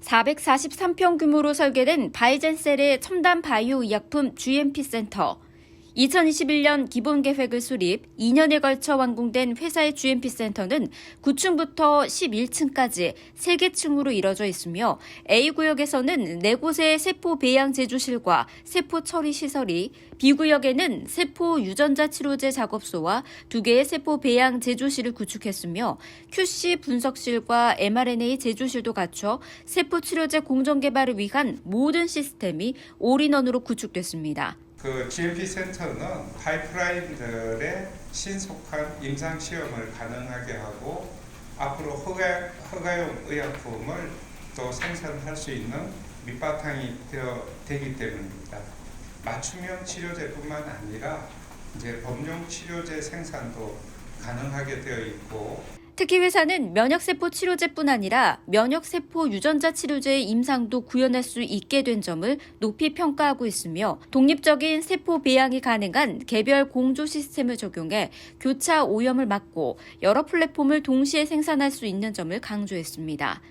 443평 규모로 설계된 바이젠셀의 첨단 바이오 의약품 GMP 센터. 2021년 기본 계획을 수립, 2년에 걸쳐 완공된 회사의 GMP 센터는 9층부터 11층까지 3개 층으로 이뤄져 있으며 A 구역에서는 4곳의 세포 배양 제조실과 세포 처리 시설이, B 구역에는 세포 유전자 치료제 작업소와 2개의 세포 배양 제조실을 구축했으며 QC 분석실과 mRNA 제조실도 갖춰 세포 치료제 공정 개발을 위한 모든 시스템이 올인원으로 구축됐습니다. 그 GMP 센터는 파이프라인들의 신속한 임상 시험을 가능하게 하고 앞으로 허가, 허가용 의약품을 또 생산할 수 있는 밑바탕이 되어 되기 때문입니다. 맞춤형 치료제뿐만 아니라 이제 범용 치료제 생산도 가능하게 되어 있고 특히 회사는 면역세포 치료제뿐 아니라 면역세포 유전자 치료제의 임상도 구현할 수 있게 된 점을 높이 평가하고 있으며 독립적인 세포 배양이 가능한 개별 공조 시스템을 적용해 교차 오염을 막고 여러 플랫폼을 동시에 생산할 수 있는 점을 강조했습니다.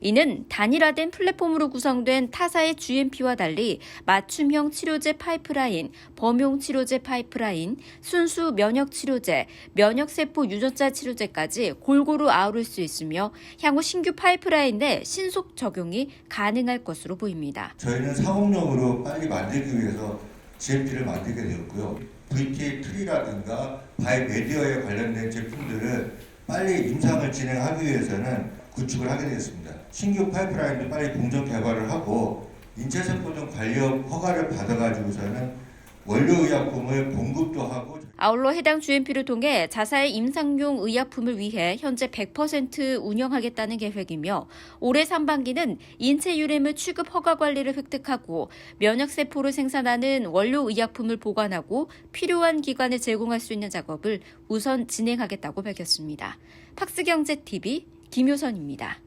이는 단일화된 플랫폼으로 구성된 타사의 GMP와 달리 맞춤형 치료제 파이프라인, 범용 치료제 파이프라인, 순수 면역 치료제, 면역세포 유전자 치료제까지 골고루 아우를 수 있으며 향후 신규 파이프라인 내 신속 적용이 가능할 것으로 보입니다. 저희는 상업용으로 빨리 만들기 위해서 GMP를 만들게 되었고요. VTA 트리라든가 바이메디어에 관련된 제품들을 빨리 임상을 진행하기 위해서는 구축을 하게 되었습니다. 신규 파이프라인도 빨리 공정 개발을 하고 인체세포종 관련 허가를 받아가지고서는 원료의약품을 공급도 하고 아울러 해당 GMP를 통해 자사의 임상용 의약품을 위해 현재 100% 운영하겠다는 계획이며 올해 상반기는 인체 유래물 취급 허가 관리를 획득하고 면역 세포를 생산하는 원료 의약품을 보관하고 필요한 기관에 제공할 수 있는 작업을 우선 진행하겠다고 밝혔습니다. 팍스경제TV 김효선입니다.